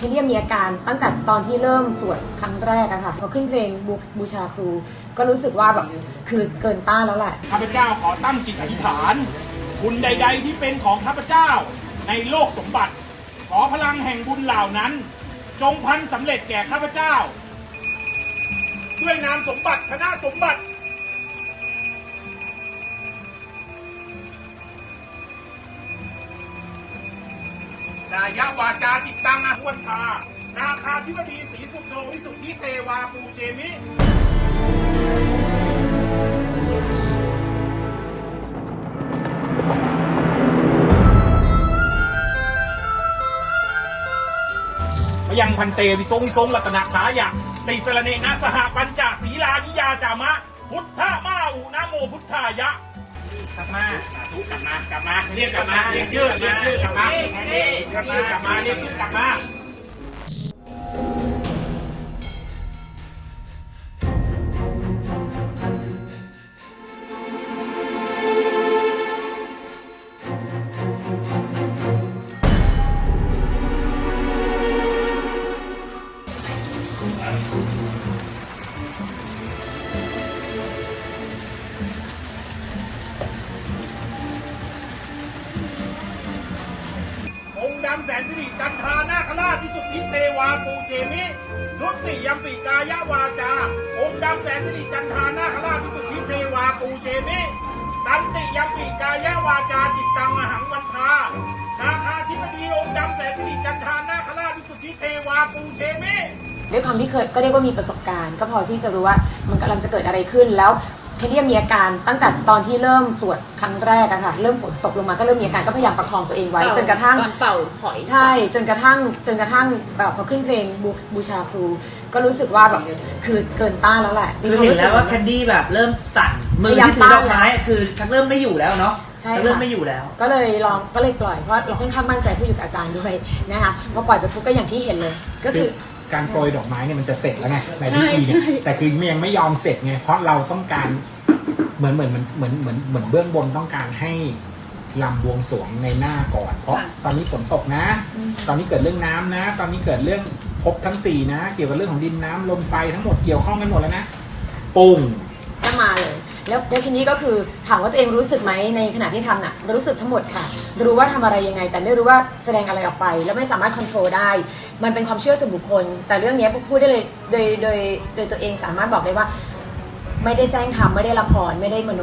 เทนนี่มีอาการตั้งแต่ตอนที่เริ่มสวดครั้งแรกอะค่ะพอขึ้นเพลงบูบูชาครู ก็รู้สึกว่าแบบคือเกินต้านแล้วแหละข้าพเจ้าขอตั้งจิตอธิษฐานบุญใด ๆ ที่เป็นของข้าพเจ้า ในโลกสมบัติ ขอพลังแห่งบุญเหล่านั้น จงพันสำเร็จแก่ข้าพเจ้า ด้วยนามสมบัติคณะสมบัติกายาวาจาจิตตังาปูเชมิพยังพันเตวิทรงวิทรงรัตนาขายะติสรเนนะสหปัญจศีลานิยาจามะ พุทธมาอุนะโมพุทธายะกลับมาสาธุกลับมากลับมาเรียกกลับมาเรียกชื่อเรียกชื่อกลับมาเรียกชื่อกลับมาเรียกชื่อกลับมา องค์ดำแสนสิริจันทานาคราชพิสุทธิเทวาปูเชมินุตติยัมปิกายวาจา องค์ดำแสนสิริจันทานาคราชพิสุทธิเทวาปูเชมิตันติยัมปิกายวาจาจิตตังมหังวันทานาคาธิบดีองค์ดำแสนสิริจันทานาคราชพิสุทธิเทวาปูเชมิด้วยความที่เคยก็เรียกว่ามีประสบการณ์ ก็พอที่จะรู้ว่ามันกำลังจะเกิดอะไรขึ้นแล้ว ทนนี่มีอาการตั้งแต่ตอนที่เริ่มสวดครั้งแรกอะค่ะเริ่มฝนตกลงมาก็เริ่มมีอาการก็พยายามประคองตัวเองไว้ จนกระทั่งตอนเป่าหอยใช่ จนกระทั่งจนกระทั่งแบบพอขึ้นเพลงบูบูชาครู ก็รู้สึกว่าแบบคือเกินต้านแล้วแหละคือเห็นแล้วว่าแคนดี้แบบเริ่มสั่นมือที่ถือดอกไม้อะคือชักเริ่มไม่อยู่แล้วเนาะใช่ชักค่ะเริ่มไม่อยู่แล้ว ก็เลยลองก็เลยปล่อยเพราะเราค่อนข้างมั่นใจผู้อยู่กับอาจารย์ด้วยนะคะพอปล่อยไปปุ๊บก็อย่างที่เห็นเลย ก็คือ การโปรยดอกไม้เนี่ยมันจะเสร็จแล้วไงในพิธีเนี่ยแต่คือมันยังไม่ยอมเสร็จไงเพราะเราต้องการเหมือนเหมือนเหมือนเหมือนเหมือนเหมือนเบื้องบนต้องการให้ลำบวงสรวงในหน้าก่อน เพราะตอนนี้ฝนตกนะตอนนี้เกิดเรื่องน้ำนะ ตอนนี้เกิดเรื่องภพทั้งสี่นะ เกี่ยวกับเรื่องของดินน้ำลมไฟทั้งหมดเกี่ยวข้องกันหมดแล้วนะปุ้งก็มาเลยแล้วแล้วทีนี้ก็คือถามว่าตัวเองรู้สึกไหมในขณะที่ทำน่ะรู้สึกทั้งหมดค่ะ รู้ว่าทำอะไรยังไง แต่ไม่รู้ว่าแสดงอะไรออกไป แล้วไม่สามารถควบคุมได้ มันเป็นความเชื่อส่วนบุคคล แต่เรื่องนี้พูดได้เลยโดยโดยโดยตัวเองสามารถบอกได้ว่า ไม่ได้แซงทำไม่ได้ละครไม่ได้มโน